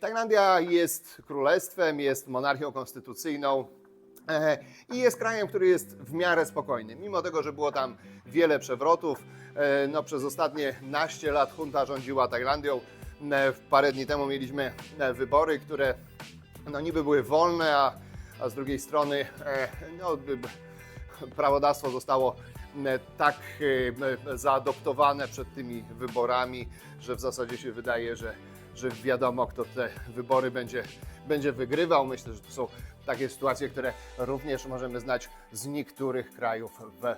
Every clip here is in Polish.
Tajlandia jest królestwem, jest monarchią konstytucyjną e, i jest krajem, który jest w miarę spokojny. Mimo tego, że było tam wiele przewrotów, e, no przez ostatnie naście lat junta rządziła Tajlandią. E, Parę dni temu mieliśmy wybory, które no niby były wolne, a, a z drugiej strony no, prawodawstwo zostało tak e, zaadoptowane przed tymi wyborami, że w zasadzie się wydaje, że, że wiadomo, kto te wybory będzie, będzie wygrywał. Myślę, że to są takie sytuacje, które również możemy znać z niektórych krajów w e,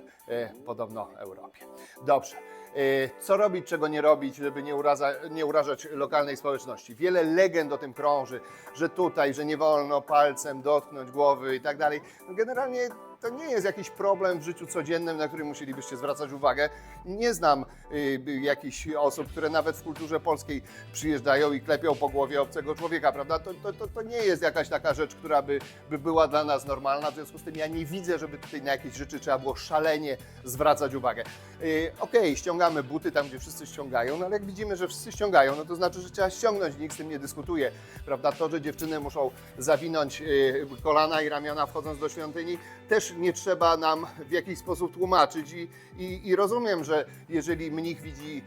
podobno Europie. Dobrze. E, Co robić, czego nie robić, żeby nie, uraza, nie urażać lokalnej społeczności? Wiele legend o tym krąży, że tutaj, że nie wolno palcem dotknąć głowy i tak dalej. No Generalnie to nie jest jakiś problem w życiu codziennym, na który musielibyście zwracać uwagę. Nie znam y, y, jakichś osób, które nawet w kulturze polskiej przyjeżdżają i klepią po głowie obcego człowieka, prawda? To, to, to, to nie jest jakaś taka rzecz, która by, by była dla nas normalna. W związku z tym ja nie widzę, żeby tutaj na jakieś rzeczy trzeba było szalenie zwracać uwagę. Y, Okej, ściągamy buty tam, gdzie wszyscy ściągają, no ale jak widzimy, że wszyscy ściągają, no to znaczy, że trzeba ściągnąć, nikt z tym nie dyskutuje, prawda? To, że dziewczyny muszą zawinąć y, kolana i ramiona wchodząc do świątyni, też nie trzeba nam w jakiś sposób tłumaczyć i, i, i rozumiem, że jeżeli mnich widzi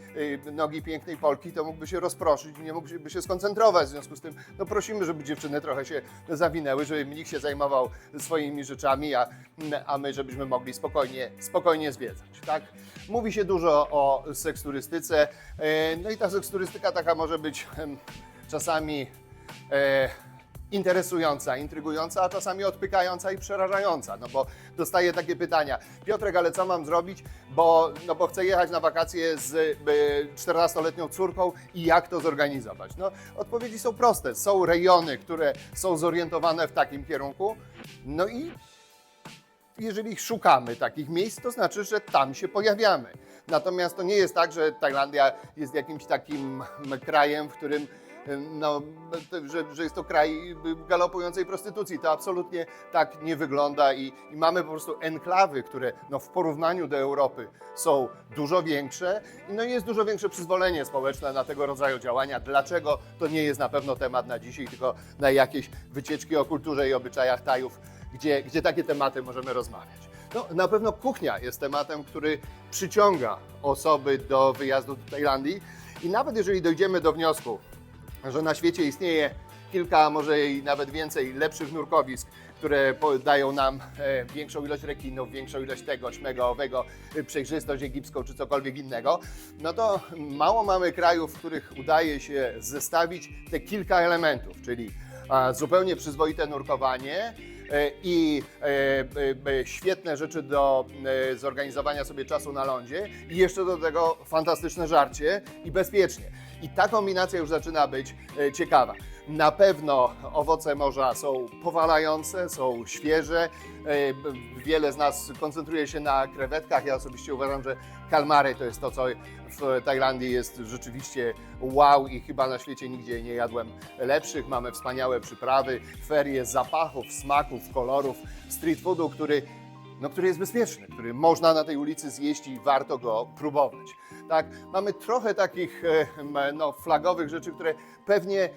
y, nogi pięknej Polki, to mógłby się rozproszyć i nie mógłby się skoncentrować. W związku z tym no prosimy, żeby dziewczyny trochę się zawinęły, żeby mnich się zajmował swoimi rzeczami, a, a my żebyśmy mogli spokojnie, spokojnie zwiedzać. Tak? Mówi się dużo o seksturystyce, e, no i ta seksturystyka taka może być czasami e, interesująca, intrygująca, a czasami odpykająca i przerażająca, no bo dostaję takie pytania. Piotrek, ale co mam zrobić, bo, no bo chcę jechać na wakacje z y, 14-letnią córką i jak to zorganizować? No, odpowiedzi są proste. Są rejony, które są zorientowane w takim kierunku, no i jeżeli szukamy takich miejsc, to znaczy, że tam się pojawiamy. Natomiast to nie jest tak, że Tajlandia jest jakimś takim krajem, w którym no, że, że jest to kraj galopującej prostytucji. To absolutnie tak nie wygląda i, i mamy po prostu enklawy, które no, w porównaniu do Europy są dużo większe i no, jest dużo większe przyzwolenie społeczne na tego rodzaju działania. Dlaczego? To nie jest na pewno temat na dzisiaj, tylko na jakieś wycieczki o kulturze i obyczajach Tajów, gdzie, gdzie takie tematy możemy rozmawiać. No, na pewno kuchnia jest tematem, który przyciąga osoby do wyjazdu do Tajlandii i nawet jeżeli dojdziemy do wniosku, że na świecie istnieje kilka, może i nawet więcej lepszych nurkowisk, które dają nam e, większą ilość rekinów, większą ilość tego, śmego, owego, e, przejrzystość egipską czy cokolwiek innego, no to mało mamy krajów, w których udaje się zestawić te kilka elementów, czyli zupełnie przyzwoite nurkowanie, i e, e, e, świetne rzeczy do e, zorganizowania sobie czasu na lądzie i jeszcze do tego fantastyczne żarcie i bezpiecznie. I ta kombinacja już zaczyna być e, ciekawa. Na pewno owoce morza są powalające, są świeże. E, Wiele z nas koncentruje się na krewetkach. Ja osobiście uważam, że kalmary to jest to, co w Tajlandii jest rzeczywiście wow i chyba na świecie nigdzie nie jadłem lepszych. Mamy wspaniałe przyprawy, ferie zapachów, smaków, kolorów, street foodu, który no, który jest bezpieczny, który można na tej ulicy zjeść i warto go próbować. Tak? Mamy trochę takich e, no, flagowych rzeczy, które pewnie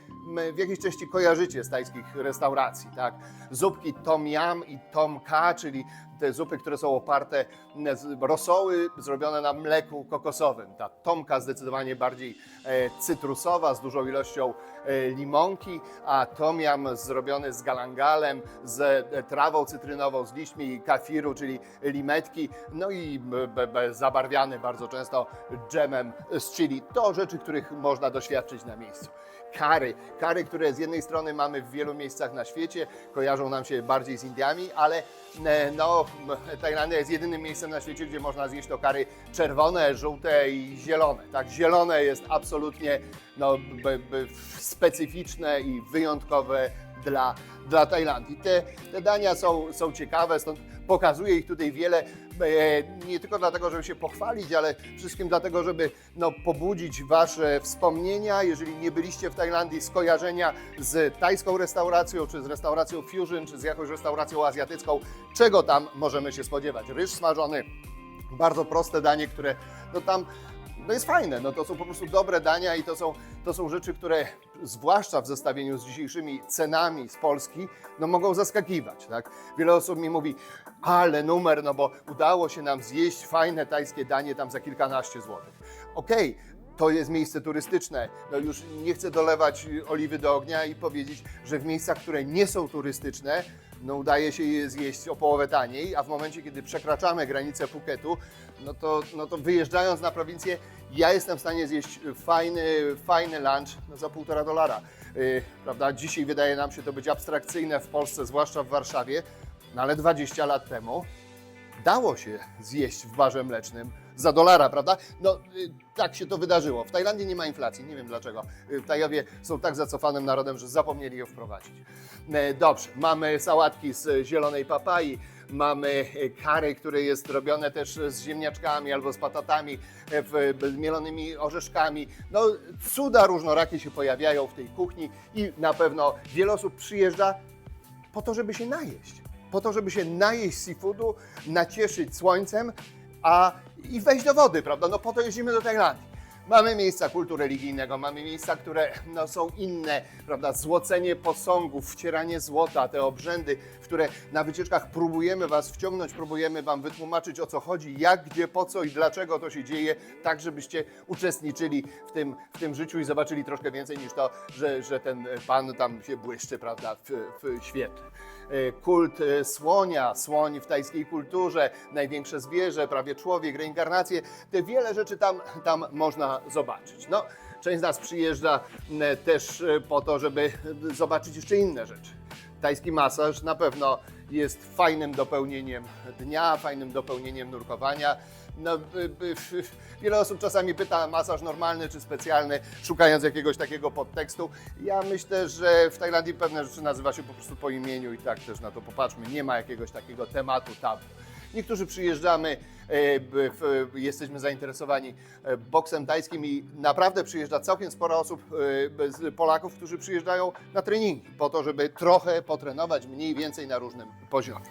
w jakiejś części kojarzycie z tajskich restauracji. Tak? Zupki tom yam i tom ka, czyli te zupy, które są oparte rosoły zrobione na mleku kokosowym. Ta tomka zdecydowanie bardziej e, cytrusowa, z dużą ilością e, limonki, a tom yam zrobiony z galangalem, z trawą cytrynową, z liśćmi kafiru, czyli limetki, no i zabarwiany bardzo często dżemem z chili. To rzeczy, których można doświadczyć na miejscu. Kary, kary, które z jednej strony mamy w wielu miejscach na świecie, kojarzą nam się bardziej z Indiami, ale e, no, Tajlandia jest jedynym miejscem na świecie, gdzie można zjeść to kary czerwone, żółte i zielone. Tak, zielone jest absolutnie no, specyficzne i wyjątkowe dla, dla Tajlandii. Te, te dania są, są ciekawe, stąd pokazuję ich tutaj wiele, e, nie tylko dlatego, żeby się pochwalić, ale wszystkim dlatego, żeby no, pobudzić Wasze wspomnienia, jeżeli nie byliście w Tajlandii, skojarzenia z tajską restauracją, czy z restauracją fusion, czy z jakąś restauracją azjatycką, czego tam możemy się spodziewać. Ryż smażony, bardzo proste danie, które no tam no jest fajne. No to są po prostu dobre dania i to są, to są rzeczy, które zwłaszcza w zestawieniu z dzisiejszymi cenami z Polski, no mogą zaskakiwać, tak? Wiele osób mi mówi, ale numer, no bo udało się nam zjeść fajne tajskie danie tam za kilkanaście złotych. Okej, to jest miejsce turystyczne. No już nie chcę dolewać oliwy do ognia i powiedzieć, że w miejscach, które nie są turystyczne, no udaje się je zjeść o połowę taniej, a w momencie, kiedy przekraczamy granicę Phuketu, no to, no to wyjeżdżając na prowincję, ja jestem w stanie zjeść fajny, fajny lunch no za półtora dolara. Yy, prawda? Dzisiaj wydaje nam się to być abstrakcyjne w Polsce, zwłaszcza w Warszawie, no ale 20 lat temu dało się zjeść w barze mlecznym za dolara, prawda? No y, tak się to wydarzyło. W Tajlandii nie ma inflacji, nie wiem dlaczego. Y, Tajowie są tak zacofanym narodem, że zapomnieli ją wprowadzić. E, Dobrze, mamy sałatki z zielonej papai, mamy e, kary, które jest robione też z ziemniaczkami albo z patatami, e, mielonymi orzeszkami. No cuda różnorakie się pojawiają w tej kuchni i na pewno wiele osób przyjeżdża po to, żeby się najeść. Po to, żeby się najeść seafoodu, nacieszyć słońcem, a i wejść do wody, prawda? No po to jeździmy do Tajlandii. Mamy miejsca kultu religijnego, mamy miejsca, które no, są inne, prawda? Złocenie posągów, wcieranie złota, te obrzędy, w które na wycieczkach próbujemy Was wciągnąć, próbujemy Wam wytłumaczyć o co chodzi, jak, gdzie, po co i dlaczego to się dzieje, tak żebyście uczestniczyli w tym, w tym życiu i zobaczyli troszkę więcej niż to, że, że ten Pan tam się błyszczy, prawda, w, w świetle. E, Kult e, słonia, słoń w tajskiej kulturze, największe zwierzę, prawie człowiek, reinkarnację, te wiele rzeczy tam, tam można zobaczyć. No, część z nas przyjeżdża m, też e, po to, żeby e, zobaczyć jeszcze inne rzeczy. Tajski masaż na pewno jest fajnym dopełnieniem dnia, fajnym dopełnieniem nurkowania. No, by- by- wiele osób czasami pyta, masaż normalny czy specjalny, szukając jakiegoś takiego podtekstu. Ja myślę, że w Tajlandii pewne rzeczy nazywa się po prostu po imieniu i tak też na to popatrzmy. Nie ma jakiegoś takiego tematu tabu. Niektórzy przyjeżdżamy, jesteśmy zainteresowani e, boksem tajskim i naprawdę przyjeżdża całkiem sporo osób, e, z Polaków, którzy przyjeżdżają na treningi po to, żeby trochę potrenować mniej więcej na różnym poziomie.